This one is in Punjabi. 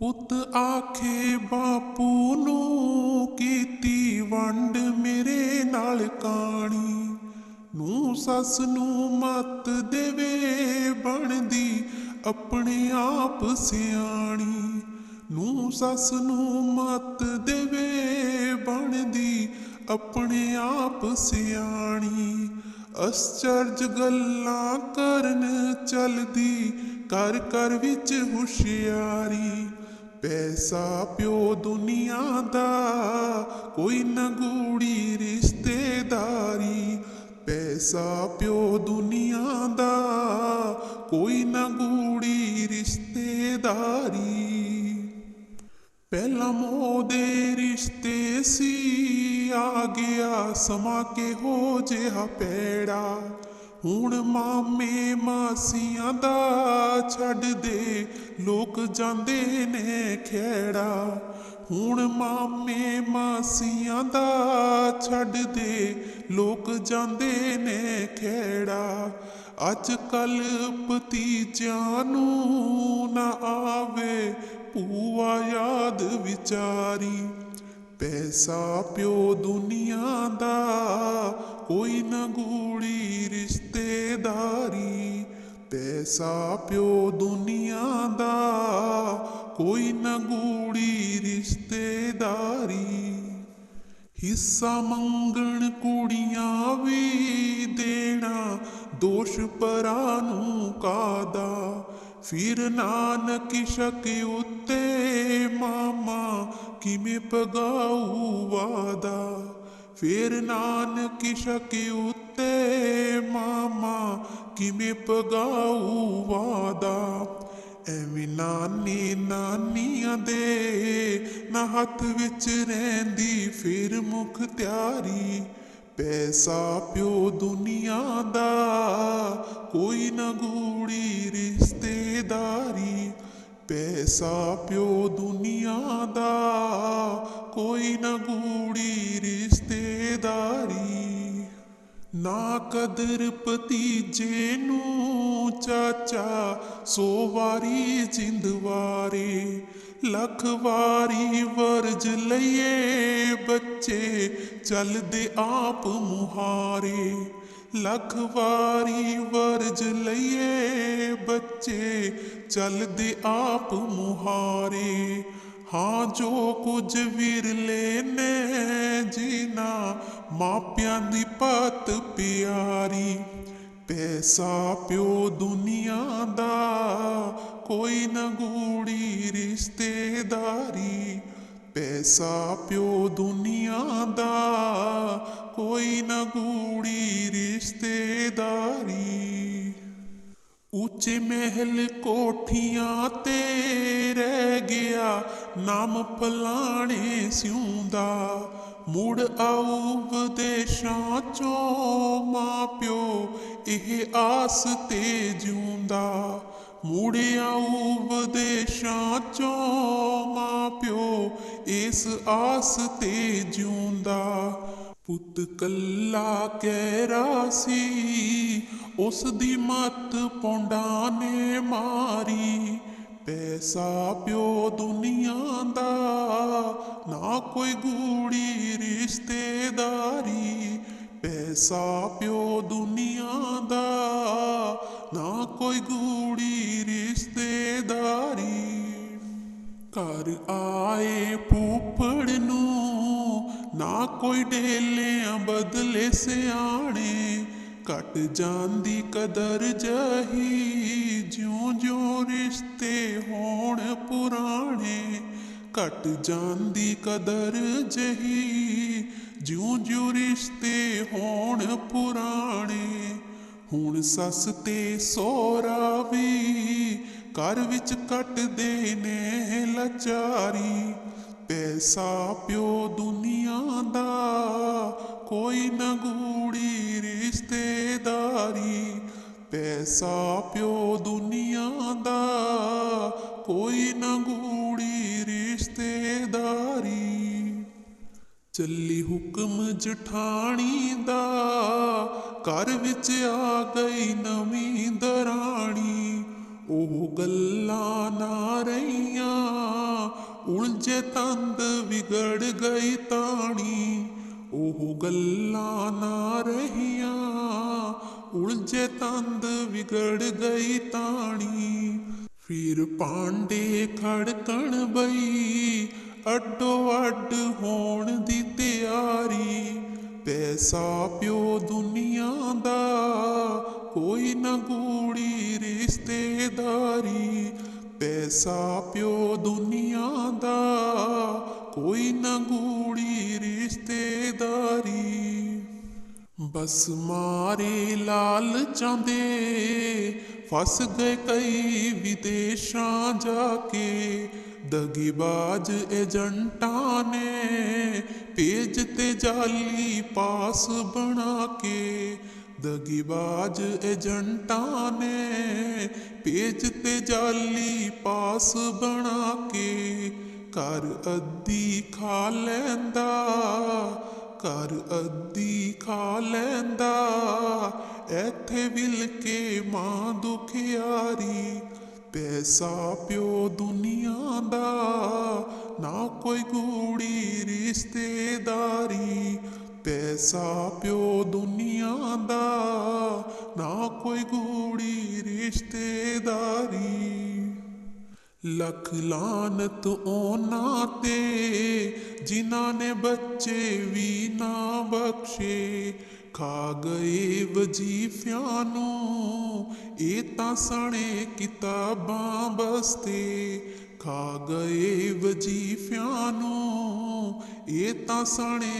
ਪੁੱਤ ਆਖੇ ਬਾਪੂ ਨੂੰ ਕੀਤੀ ਵੰਡ ਮੇਰੇ ਨਾਲ ਕਾਣੀ। ਨੂੰ ਸੱਸ ਨੂੰ ਮਤ ਦੇਵੇ ਬਣਦੀ ਆਪਣੇ ਆਪ ਸਿਆਣੀ। ਨੂੰ ਸੱਸ ਨੂੰ ਮਤ ਦੇਵੇ ਬਣਦੀ ਆਪਣੇ ਆਪ ਸਿਆਣੀ। ਅਸਚਰਜ ਗੱਲਾਂ ਕਰਨ ਚਲਦੀ ਕਰ ਕਰ ਵਿੱਚ ਹੁਸ਼ਿਆਰੀ। ਪੈਸਾ ਪਿਓ ਦੁਨੀਆ ਦਾ, ਕੋਈ ਨਾ ਗੂੜੀ ਰਿਸ਼ਤੇਦਾਰੀ। ਪੈਸਾ ਪਿਓ ਦੁਨੀਆ ਦਾ, ਕੋਈ ਨਾ ਗੂੜੀ ਰਿਸ਼ਤੇਦਾਰੀ। ਪਹਿਲਾਂ ਮੋਹ ਦੇ ਰਿਸ਼ਤੇ ਸੀ, ਆ ਗਿਆ ਸਮਾਂ ਹੋ ਜਿਹਾ ਪੈੜਾ ਹੁਣ ਮਾਮੇ ਮਾਸੀਆਂ ਦਾ ਛੱਡ ਦੇ। ਲੋਕ ਜਾਂਦੇ ਨੇ ਖੇੜਾ। ਹੁਣ ਮਾਮੇ ਮਾਸੀਆਂ ਦਾ ਛੱਡ ਦੇ। ਲੋਕ ਜਾਂਦੇ ਨੇ ਖੇੜਾ। ਅੱਜ ਕੱਲ ਭਤੀਜਿਆਂ ਨੂੰ ਨਾ ਆਵੇ ਪੂਆ ਯਾਦ ਵਿਚਾਰੀ। ਪੈਸਾ ਪਿਓ ਦੁਨੀਆ ਦਾ, ਕੋਈ ਨਾ ਗੂੜੀ ਰਿਸ਼ਤੇਦਾਰੀ ਪੈਸਾ ਪਿਓ ਦੁਨੀਆ ਦਾ ਕੋਈ ਨਾ ਗੂੜੀ ਰਿਸ਼ਤੇਦਾਰੀ। ਹਿੱਸਾ ਮੰਗਣ ਕੁੜੀਆਂ ਵੀ ਦੇਣਾ, ਦੋਸ਼ ਪਰਾਂ ਨੂੰ ਕਾਦਾ। ਫਿਰ ਨਾਨਕ ਸ਼ਕ ਉੱਤੇ ਮਾਮਾ, ਕਿਵੇਂ ਪਗਾਊ ਵਾਦਾ। ਫਿਰ ਨਾਨਕ ਸ਼ਕ ਉੱਤੇ ਮਾਮਾ ਕਿਵੇਂ ਪਗਾਊ ਵਾਦਾ? ਐਵੇਂ ਨਾਨੀ ਨਾਨੀਆਂ ਦੇ ਨਾ ਹੱਥ ਵਿੱਚ ਰਹਿੰਦੀ ਫਿਰ ਮੁਖ ਤਿਆਰੀ। ਪੈਸਾ ਪਿਓ ਦੁਨੀਆ ਦਾ, ਕੋਈ ਨਾ ਗੂੜੀ ਰਿਸ਼ਤੇਦਾਰੀ। ਪੈਸਾ ਪਿਓ ਦੁਨੀਆ ਦਾ, ਕੋਈ ਨਾ ਗੂੜੀ ਰਿਸ਼ਤੇਦਾਰੀ ਨਾ ਕਦਰ ਭਤੀਜੇ ਨੂੰ, ਚਾਚਾ ਸੋ ਵਾਰੀ ਜਿੰਦਵਾਰੇ ਲੱਖ ਵਾਰੀ ਵਰਜ ਲਈਏ ਬੱਚੇ, ਚੱਲਦੇ ਆਪ ਮੁਹਾਰੇ। ਲੱਖ ਵਾਰੀ ਵਰਜ ਲਈਏ ਬੱਚੇ, ਚੱਲਦੇ ਆਪ ਮੁਹਾਰੇ। ਹਾਂ ਜੋ ਕੁਝ ਵਿਰਲੇ ਨੇ ਜੀਨਾ ਮਾਪਿਆਂ ਦੀ ਪਤ ਪਿਆਰੀ, ਪੈਸਾ ਪਿਓ ਦੁਨੀਆ ਦਾ, ਕੋਈ ਨਾ ਗੂੜੀ ਰਿਸ਼ਤੇਦਾਰੀ, ਪੈਸਾ ਪਿਓ ਦੁਨੀਆ ਦਾ, ਕੋਈ ਨਾ ਗੂੜੀ ਰਿਸ਼ਤੇਦਾਰੀ। ਉੱਚੇ ਮਹਿਲ ਕੋਠੀਆਂ ਤੇ ਰਹਿ ਗਿਆ, ਨਾਮ ਫਲਾਣੇ ਸਿਉਂਦਾ। ਮੁੜ ਆਊ ਵਿਦੇਸ਼ਾਂ ਚੋਂ ਮਾਂ ਪਿਓ, ਇਹ ਆਸ ਤੇ ਜਿਉਂਦਾ। ਮੁੜ ਆਊ ਵਿਦੇਸ਼ਾਂ ਚੋਂ ਮਾਂ ਪਿਓ, ਇਸ ਆਸ ਤੇ ਜਿਉਂਦਾ। ਪੁੱਤ ਕੱਲਾ ਕਹਿਰਾ ਸੀ ਉਸ ਦੀ ਮੱਤ ਪੌਂਡਾਂ ਨੇ ਮਾਰੀ। ਪੈਸਾ ਪਿਓ ਦੁਨੀਆ ਦਾ, ਨਾ ਕੋਈ ਗੂੜੀ ਰਿਸ਼ਤੇਦਾਰੀ। ਪੈਸਾ ਪਿਓ ਦੁਨੀਆ ਦਾ, ਨਾ ਕੋਈ ਗੂੜੀ ਰਿਸ਼ਤੇਦਾਰੀ। ਘਰ ਆਏ ਪੂਪੜ ਨੂੰ, ਨਾ ਕੋਈ ਢੇਲਿਆਂ ਬਦਲੇ ਸਿਆਣੇ। ਘਟ ਜਾਂਦੀ ਕਦਰ ਜਹੀ ਜਿਉਂ ਜਿਉਂ ਰਿਸ਼ਤੇ ਹੋਣ ਪੁਰਾਣੇ, ਘਟ ਜਾਂਦੀ ਕਦਰ ਜਹੀ ਜਿਉਂ ਜਿਉਂ ਰਿਸ਼ਤੇ ਹੋਣ ਪੁਰਾਣੇ। ਹੁਣ ਸੱਸ ਤੇ ਸੋਹਰਾ ਵੀ ਘਰ ਵਿੱਚ ਕੱਟਦੇ ਨੇ ਲਾਚਾਰੀ ਪੈਸਾ ਪਿਓ ਦੁਨੀਆ ਦਾ, ਕੋਈ ਨਾ ਗੂੜੀ ਰਿਸ਼ਤੇਦਾਰੀ। ਪੈਸਾ ਪਿਓ ਦੁਨੀਆ ਦਾ, ਕੋਈ ਨਾ ਗੂੜੀ ਰਿਸ਼ਤੇਦਾਰੀ। ਚੱਲੀ ਹੁਕਮ ਜਠਾਣੀ ਦਾ, ਘਰ ਵਿੱਚ ਆ ਗਈ ਨਵੀਂ ਦਰਾਣੀ। ਉਹ ਗੱਲਾਂ ਨਾ ਰਹੀਆਂ ਉਲਝੇ ਤੰਦ ਵਿਗੜ ਗਈ ਤਾਣੀ, ਉਹ ਗੱਲਾਂ ਨਾ ਰਹੀਆਂ। ਉਲਝੇ ਤੰਦ ਵਿਗੜ ਗਈ ਤਾਣੀ, ਫਿਰ ਪਾਂਡੇ ਖੜਕਣ ਬਈ, ਅੱਡੋ ਅੱਡ ਹੋਣ ਦੀ ਤਿਆਰੀ। ਪੈਸਾ ਪਿਓ ਦੁਨੀਆ ਦਾ, ਕੋਈ ਨਾ ਗੂੜੀ ਰਿਸ਼ਤੇਦਾਰੀ। ਪੈਸਾ ਪਿਓ ਦੁਨੀਆ ਦਾ, ਕੋਈ ਨਾ ਗੂੜੀ ਰਿਸ਼ਤੇਦਾਰੀ। ਬਸ ਮਾਰੇ ਲਾਲ ਦੇ ਫਸ ਗਏ ਕਈ ਵਿਦੇਸ਼ਾਂ ਜਾ ਕੇ। ਦਗੀਬਾਜ਼ ਏਜੰਟਾਂ ਨੇ ਪੇਜ ਤੇ ਜਾਲੀ ਪਾਸ ਬਣਾ ਕੇ। ਦਗੀਬਾਜ਼ ਏਜੰਟਾਂ ਨੇ ਪੇਜ ਤੇ ਜਾਲੀ ਪਾਸ ਬਣਾ ਕੇ ਘਰ ਅੱਧੀ ਖਾ ਲੈਂਦਾ, ਘਰ ਅੱਧੀ ਖਾ ਲੈਂਦਾ। ਇੱਥੇ ਵਿਲ ਕੇ ਮਾਂ ਦੁਖਿਆਰੀ, ਪੈਸਾ ਪਿਓ ਦੁਨੀਆ ਦਾ, ਨਾ ਕੋਈ ਗੂੜੀ ਰਿਸ਼ਤੇਦਾਰੀ। ਪੈਸਾ ਪਿਓ ਦੁਨੀਆ ਦਾ, ਨਾ ਕੋਈ ਗੂੜੀ ਰਿਸ਼ਤੇਦਾਰੀ। ਲੱਖ ਲਾਨਤ ਉਹਨਾਂ ਤੇ, ਜਿਨ੍ਹਾਂ ਨੇ ਬੱਚੇ ਵੀ ਨਾ ਬਖਸ਼ੇ। ਖਾ ਗਏ ਵਜੀਫਿਆਂ ਨੂੰ, ਇਹ ਤਾਂ ਸਣੇ ਕਿਤਾਬਾਂ ਬਸਤੇ। ਖਾ ਗਏ ਵਜੀਫਿਆਂ ਨੂੰ, ਇਹ ਤਾਂ ਸਣੇ